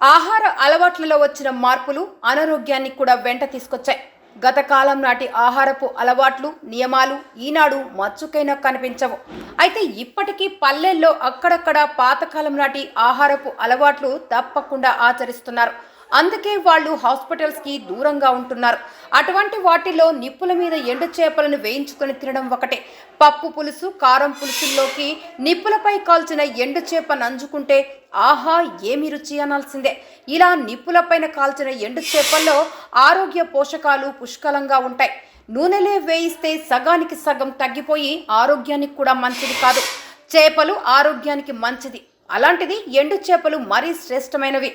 ఆహార అలవాట్లలో వచ్చిన మార్పులు అనారోగ్యాన్ని కూడా వెంట తీసుకొచ్చాయి. గత కాలం నాటి ఆహారపు అలవాట్లు నియమాలు ఈనాడు మచ్చుకైనా కనిపించవు. అయితే ఇప్పటికీ పల్లెల్లో అక్కడక్కడ పాతకాలం నాటి ఆహారపు అలవాట్లు తప్పకుండా ఆచరిస్తున్నారు. అందుకే వాళ్ళు హాస్పిటల్స్కి దూరంగా ఉంటున్నారు. అటువంటి వాటిలో నిప్పుల మీద ఎండు చేపలను వేయించుకొని తినడం ఒకటే. పప్పు పులుసు కారం పులుసుల్లోకి నిప్పులపై కాల్చిన ఎండు చేప నంజుకుంటే ఆహా ఏమి రుచి అనాల్సిందే. ఇలా నిప్పులపైన కాల్చిన ఎండు చేపల్లో ఆరోగ్య పోషకాలు పుష్కలంగా ఉంటాయి. నూనెలే వేయిస్తే సగానికి సగం తగ్గిపోయి ఆరోగ్యానికి కూడా మంచిది కాదు. చేపలు ఆరోగ్యానికి మంచిది. అలాంటిది ఎండు చేపలు మరీ శ్రేష్టమైనవి.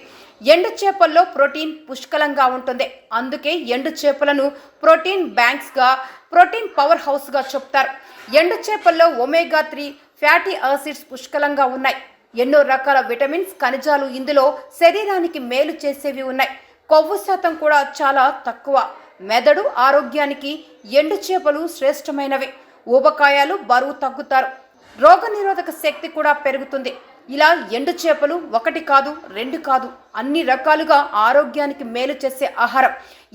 ఎండు చేపల్లో ప్రోటీన్ పుష్కలంగా ఉంటుంది. అందుకే ఎండు చేపలను ప్రోటీన్ బ్యాంక్స్గా ప్రోటీన్ పవర్ హౌస్గా చెప్తారు. ఎండు చేపల్లో ఒమేగా త్రీ ఫ్యాటీ యాసిడ్స్ పుష్కలంగా ఉన్నాయి. ఎన్నో రకాల విటమిన్స్ ఖనిజాలు ఇందులో శరీరానికి మేలు చేసేవి ఉన్నాయి. కొవ్వు శాతం కూడా చాలా తక్కువ. మెదడు ఆరోగ్యానికి ఎండు చేపలు శ్రేష్టమైనవి. ఊబకాయాలు బరువు తగ్గుతారు. రోగనిరోధక శక్తి కూడా పెరుగుతుంది. ఇలా ఎండు చేపలు ఒకటి కాదు రెండు కాదు అన్ని రకాలుగా ఆరోగ్యానికి మేలు చేసే ఆహారం.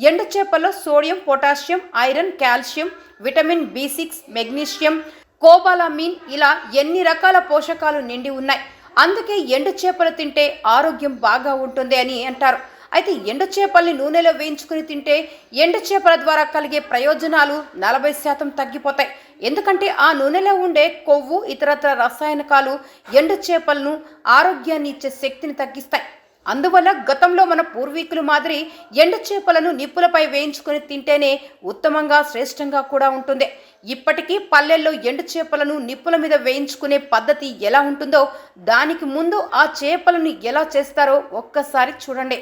ఎండు చేపల్లో sodium potassium iron calcium vitamin B six magnesium cobalamin ఇలా ఎన్ని రకాల పోషకాలు నిండి ఉన్నాయి. అందుకే ఎండు చేపలు తింటే ఆరోగ్యం బాగా ఉంటుంది అని అంటారు. అయితే ఎండు చేపల్ని నూనెలో వేయించుకుని తింటే ఎండు చేపల ద్వారా కలిగే ప్రయోజనాలు నలభై శాతం తగ్గిపోతాయి. ఎందుకంటే ఆ నూనెలో ఉండే కొవ్వు ఇతరత్ర రసాయనకాలు ఎండు చేపలను ఆరోగ్యాన్ని ఇచ్చే శక్తిని తగ్గిస్తాయి. అందువల్ల గతంలో మన పూర్వీకులు మాదిరి ఎండు చేపలను నిప్పులపై వేయించుకొని తింటేనే ఉత్తమంగా శ్రేష్టంగా కూడా ఉంటుంది. ఇప్పటికీ పల్లెల్లో ఎండు చేపలను నిప్పుల మీద వేయించుకునే పద్ధతి ఎలా ఉంటుందో దానికి ముందు ఆ చేపలను ఎలా చేస్తారో ఒక్కసారి చూడండి.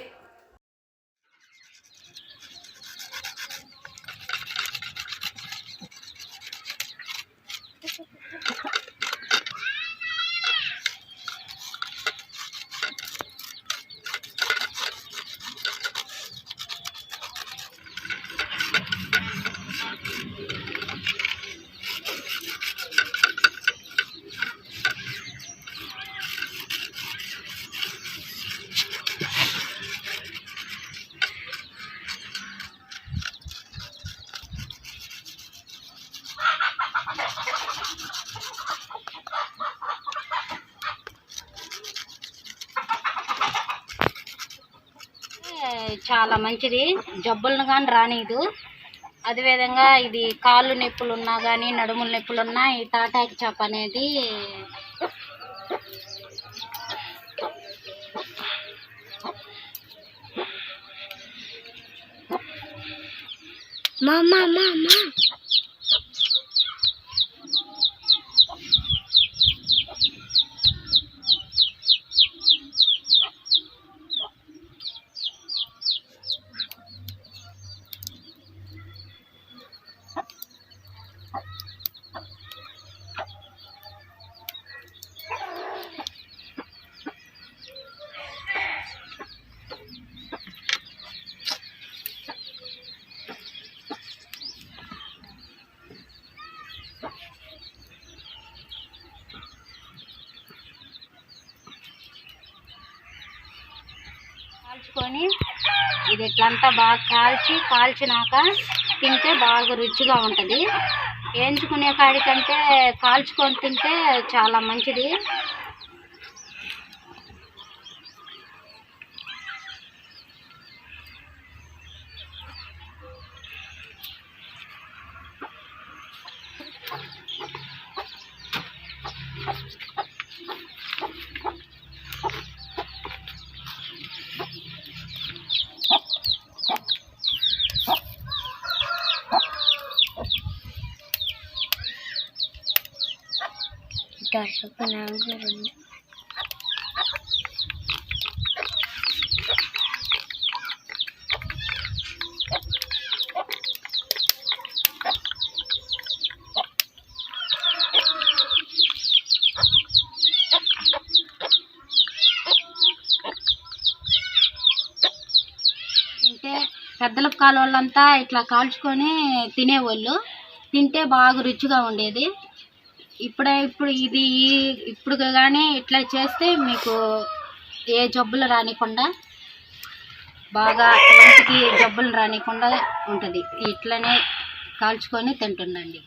చాలా మంచిది. జబ్బులను కానీ రానిదు అదేవిధంగా ఇది కాళ్ళు నొప్పులు ఉన్నా కానీ నడుముల నొప్పులు ఉన్నా ఈ తాటాకి చేప అనేది మా మా మా. మా ఇది ఇట్లంతా బాగా కాల్చి కాల్చినాక తింటే బాగా రుచిగా ఉంటుంది. వేయించుకునే కాడికంటే కాల్చుకొని తింటే చాలా మంచిది. దర్శక నాగరు పెద్దల కాలం వాళ్ళంతా ఇట్లా కాల్చుకొని తినేవాళ్ళు. తింటే బాగా రుచిగా ఉండేది. ఇప్పుడే ఇప్పుడు ఇది ఇప్పుడు కానీ ఇట్లా చేస్తే మీకు ఏ జబ్బులు రానికుండా బాగా ఒంటికి జబ్బులు రానికుండా ఉంటుంది. ఇట్లనే కాల్చుకొని తింటుండండి